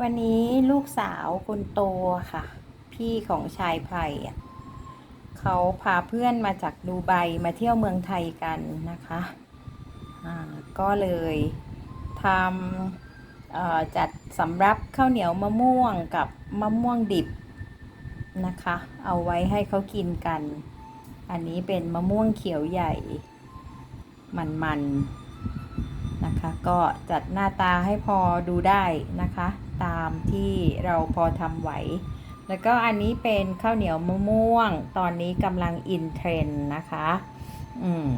วันนี้ลูกสาวคนโตค่ะ พี่ของชายไพรอะเขาพาเพื่อนมาจากดูไบมาเที่ยวเมืองไทยกันนะคะก็เลยทำจัดสำรับข้าวเหนียวมะม่วงกับมะม่วงดิบนะคะ เอาไว้ให้เขากินกัน อันนี้เป็นมะม่วงเขียวใหญ่ มันๆนะคะ ก็จัดหน้าตาให้พอดูได้นะคะ ตามที่เราพอทำไหว แล้วก็อันนี้เป็นข้าวเหนียวมะม่วง ตอนนี้กำลังอินเทรนด์นะคะ อืม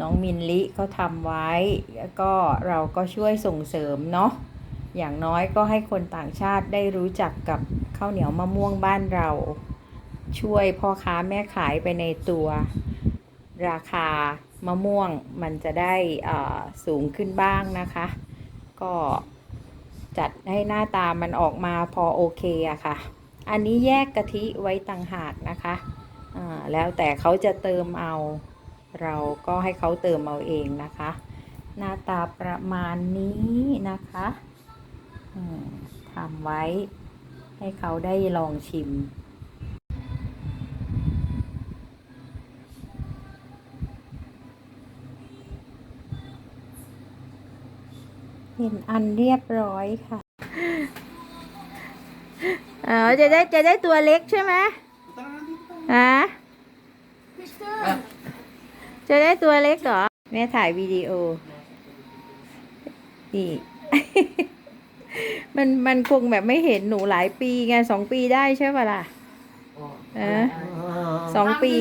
น้องมินลิก็ทำไว้ แล้วก็เราก็ช่วยส่งเสริมเนาะ อย่างน้อยก็ให้คนต่างชาติได้รู้จักกับข้าวเหนียวมะม่วงบ้านเรา ช่วยพ่อค้าแม่ขายไปในตัว ราคามะม่วงมันจะได้สูงขึ้นบ้างนะคะ ก็ จัดให้หน้าตามันออกมาพอโอเคอะค่ะ อันนี้แยกกะทิไว้ต่างหากนะคะอ่าแล้วแต่เขาจะเติมเอา เราก็ให้เขาเติมเอาเองนะคะ หน้าตาประมาณนี้นะคะอืมทำไว้ให้เขาได้ลองชิม เป็นอันเรียบร้อยค่ะเออจะได้จะได้ตัวเล็กใช่ไหมฮะจะได้ตัวเล็กเหรอ แม่ถ่ายวิดีโอ นี่ มันมันคงแบบไม่เห็นหนูหลายปีไงสองปีได้ใช่ป่ะล่ะเออสองปี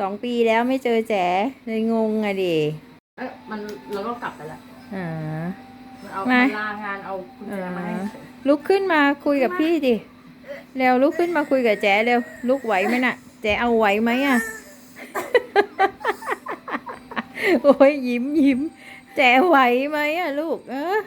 สองปีแล้วไม่เจอแจ๋เลยงงอะดิ เอ้ยมันเราก็กลับไปละอ่ามัน เอามามันลางานเอาคุณแจมาให้เฉยลุกขึ้นมาคุยกับพี่ดิเร็วลุกขึ้นมาคุยกับแจ๊เร็วลุกไหวไหมน่ะ แจ๊เอาไหวไหมอะ โอ้ยยิ้มยิ้มแจ๊ไหวไหมอะลูกเออ